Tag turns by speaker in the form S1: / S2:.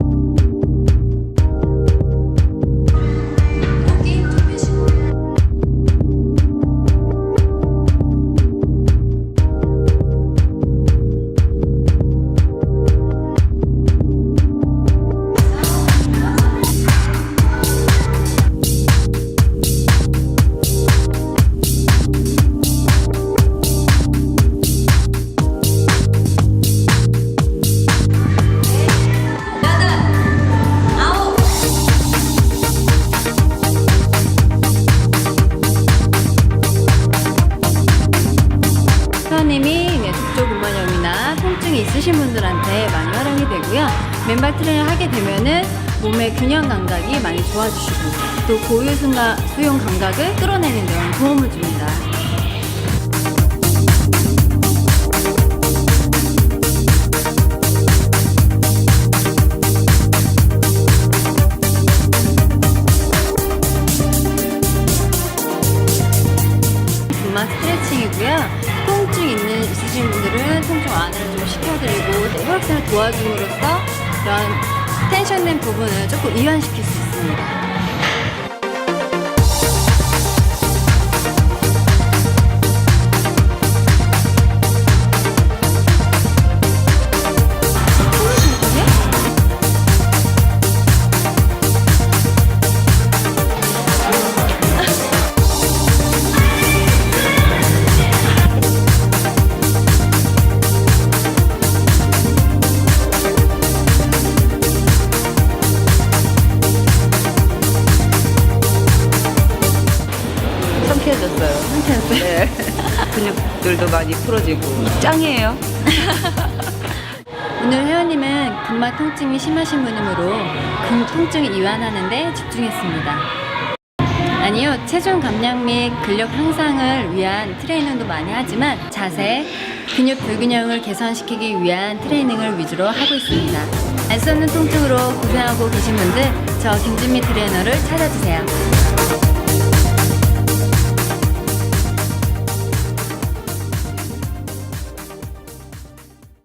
S1: thank you 있으신 분들한테 많이 활용이 되고요. 맨발 트레이닝을 하게 되면은 몸의 균형 감각이 많이 좋아지시고 또 고유 순간 수용 감각을 끌어내는 데 도움을 줍니다. 스트레칭이고요. 통증 있는 있으신 분들은 통증 완화를 좀 시켜드리고 혈액순환을 도와줌으로써 이런 텐션된 부분을 조금 이완시킬 수 있습니다.
S2: 상쾌해졌어요.
S1: 상태였어요.
S2: 네. 근육들도 많이 풀어지고 짱이에요.
S1: 오늘 회원님은 근막 통증이 심하신 분이므로 근 통증 이완하는데 집중했습니다. 아니요, 체중 감량 및 근력 향상을 위한 트레이닝도 많이 하지만 자세, 근육 불균형을 개선시키기 위한 트레이닝을 위주로 하고 있습니다. 안수 없는 통증으로 고생하고 계신 분들, 저 김진미 트레이너를 찾아주세요.